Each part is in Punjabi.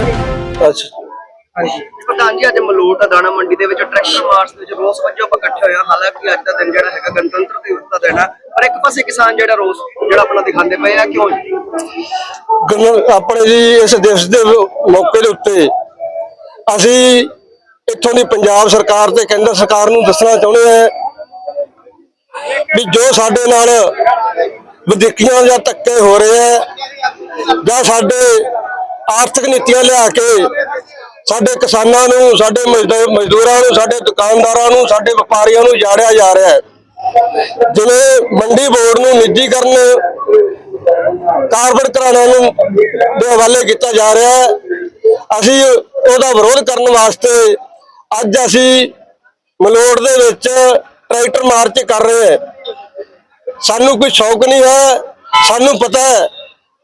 ਅੱਛਾ। ਹਾਂਜੀ। ਪ੍ਰਧਾਨ ਜੀ ਅੱਜ ਮਲੋਟ ਦਾਣਾ ਮੰਡੀ ਦੇ ਵਿੱਚ ਟਰੈਕਟਰ ਮਾਰਚ ਦੇ ਵਿੱਚ ਰੋਸ ਵਜੋਂ ਆਪਾਂ ਇਕੱਠੇ ਹੋਏ ਹਾਂ। ਹਾਲਾਂਕਿ ਅੱਜ ਦਾ ਦਿਨ ਜਿਹੜਾ ਹੈਗਾ ਗਣਤੰਤਰ ਦਿਵਸ ਦਾ ਦਿਨ ਹੈ ਪਰ ਇੱਕ ਪਾਸੇ ਕਿਸਾਨ ਜਿਹੜਾ ਰੋਸ ਜਿਹੜਾ ਆਪਣਾ ਦਿਖਾਉਂਦੇ ਪਏ ਆ ਕਿਉਂ ਜੀ? ਗਣ- ਆਪਣੇ ਜੀ ਇਸ ਦਿਵਸ ਦੇ ਮੌਕੇ ਦੇ ਉੱਤੇ ਅਸੀਂ ਇੱਥੋਂ ਦੀ ਪੰਜਾਬ ਸਰਕਾਰ ਤੇ ਕੇਂਦਰ ਸਰਕਾਰ ਨੂੰ ਦੱਸਣਾ ਚਾਹੁੰਦੇ ਹਾਂ ਵੀ ਜੋ ਸਾਡੇ ਨਾਲ ਵਧੀਕੀਆਂ ਜਾਂ ਧੱਕੇ ਹੋ ਰਹੇ ਆ ਜਾਂ ਸਾਡੇ ਆਰਥਿਕ ਨੀਤੀਆਂ ਲਿਆ ਕੇ ਸਾਡੇ ਕਿਸਾਨਾਂ ਨੂੰ, ਸਾਡੇ ਮਜ਼ਦੂ- ਮਜ਼ਦੂਰਾਂ ਨੂੰ, ਸਾਡੇ ਦੁਕਾਨਦਾਰਾਂ ਨੂੰ, ਸਾਡੇ ਵਪਾਰੀਆਂ ਨੂੰ ਜਾੜਿਆ ਜਾ ਰਿਹਾ ਹੈ। ਜਿਵੇਂ ਮੰਡੀ ਬੋਰਡ ਨੂੰ ਨਿੱਜੀਕਰਨ ਕਾਰਬਨ ਘਰਾਣਿਆਂ ਨੂੰ ਦੇ ਹਵਾਲੇ ਕੀਤਾ ਜਾ ਰਿਹਾ ਹੈ। ਅਸੀਂ ਉਹਦਾ ਵਿਰੋਧ ਕਰਨ ਵਾਸਤੇ ਅੱਜ ਅਸੀਂ ਮਲੋੜ ਦੇ ਵਿੱਚ ਟਰੈਕਟਰ ਮਾਰਚ ਕਰ ਰਹੇ ਹਾਂ। ਸਾਨੂੰ ਕੋਈ ਸ਼ੌਕ ਨਹੀਂ ਹੈ, ਸਾਨੂੰ ਪਤਾ ਹੈ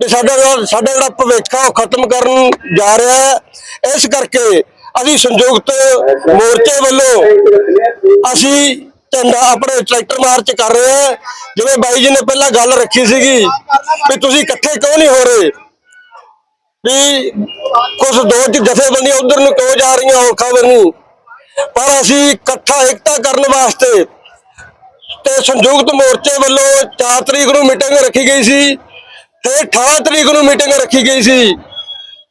ਕਿ ਸਾਡਾ ਜਿਹੜਾ ਸਾਡਾ ਜਿਹੜਾ ਭਵਿੱਖ ਆ ਉਹ ਖਤਮ ਕਰਨ ਜਾ ਰਿਹਾ ਹੈ। ਇਸ ਕਰਕੇ ਅਸੀਂ ਸੰਯੁਕਤ ਮੋਰਚੇ ਵੱਲੋਂ ਅਸੀਂ ਝੰਡਾ ਆਪਣੇ ਟਰੈਕਟਰ ਮਾਰਚ ਕਰ ਰਹੇ ਹਾਂ। ਜਿਵੇਂ ਬਾਈ ਜੀ ਨੇ ਪਹਿਲਾਂ ਗੱਲ ਰੱਖੀ ਸੀਗੀ ਵੀ ਤੁਸੀਂ ਇਕੱਠੇ ਕਿਉਂ ਨਹੀਂ ਹੋ ਰਹੇ? ਵੀ ਕੁਝ ਦੋ ਜਥੇਬੰਦੀਆਂ ਉਧਰ ਨੂੰ ਕਿਉਂ ਜਾ ਰਹੀਆਂ ਔਖਾ ਬਣੀ ਪਰ ਅਸੀਂ ਇਕੱਠਾ ਇਕਤਾ ਕਰਨ ਵਾਸਤੇ ਤੇ ਸੰਯੁਕਤ ਮੋਰਚੇ ਵੱਲੋਂ 4 ਤਰੀਕ ਨੂੰ ਮੀਟਿੰਗ ਰੱਖੀ ਗਈ ਸੀ। ਫਿਰ 18 ਤਰੀਕ ਨੂੰ ਮੀਟਿੰਗ ਰੱਖੀ ਗਈ ਸੀ।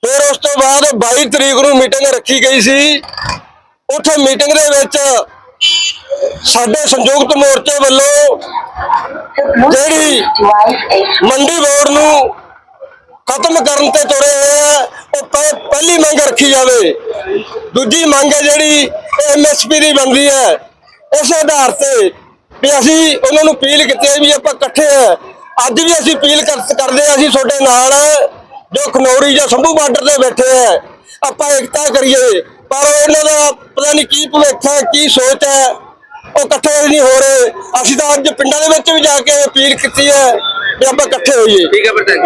ਫਿਰ ਉਸ ਤੋਂ ਬਾਅਦ 22 ਤਰੀਕ ਨੂੰ ਮੀਟਿੰਗ ਰੱਖੀ ਗਈ ਸੀ। ਉੱਥੇ ਮੀਟਿੰਗ ਦੇ ਵਿੱਚ ਸਾਡੇ ਸੰਯੁਕਤ ਮੋਰਚੇ ਵੱਲੋਂ ਜਿਹੜੀ ਮੰਡੀ ਬੋਰਡ ਨੂੰ ਖਤਮ ਕਰਨ ਤੇ ਤੁਰੇ ਹੋਏ ਆ, ਉਹ ਪਹਿ- ਪਹਿਲੀ ਮੰਗ ਰੱਖੀ ਜਾਵੇ। ਦੂਜੀ ਮੰਗ ਹੈ ਜਿਹੜੀ ਐਮਐਸਪੀ ਦੀ ਬਣਦੀ ਹੈ। ਇਸ ਆਧਾਰ ਤੇ ਵੀ ਅਸੀਂ ਉਹਨਾਂ ਨੂੰ ਅਪੀਲ ਕੀਤੀ ਹੈ ਵੀ ਆਪਾਂ ਇਕੱਠੇ ਆ। ਅੱਜ ਵੀ ਅਸੀਂ ਅਪੀਲ ਕਰ- ਕਰਦੇ ਆ ਅਸੀਂ ਤੁਹਾਡੇ ਨਾਲ ਜੋ ਖਨੌਰੀ ਜਾਂ ਸੰਭੂ ਬਾਰਡਰ ਤੇ ਬੈਠੇ ਆ, ਆਪਾਂ ਇਕਤਾ ਕਰੀਏ, ਪਰ ਉਹਨਾਂ ਦਾ ਪਤਾ ਨਹੀਂ ਕੀ ਭਵਿੱਖ ਹੈ, ਕੀ ਸੋਚ ਹੈ, ਉਹ ਇਕੱਠੇ ਨਹੀਂ ਹੋ ਰਹੇ। ਅਸੀਂ ਤਾਂ ਅੱਜ ਪਿੰਡਾਂ ਦੇ ਵਿੱਚ ਵੀ ਜਾ ਕੇ ਅਪੀਲ ਕੀਤੀ ਹੈ ਵੀ ਆਪਾਂ ਇਕੱਠੇ ਹੋਈਏ। ਠੀਕ ਹੈ ਪ੍ਰਧਾਨ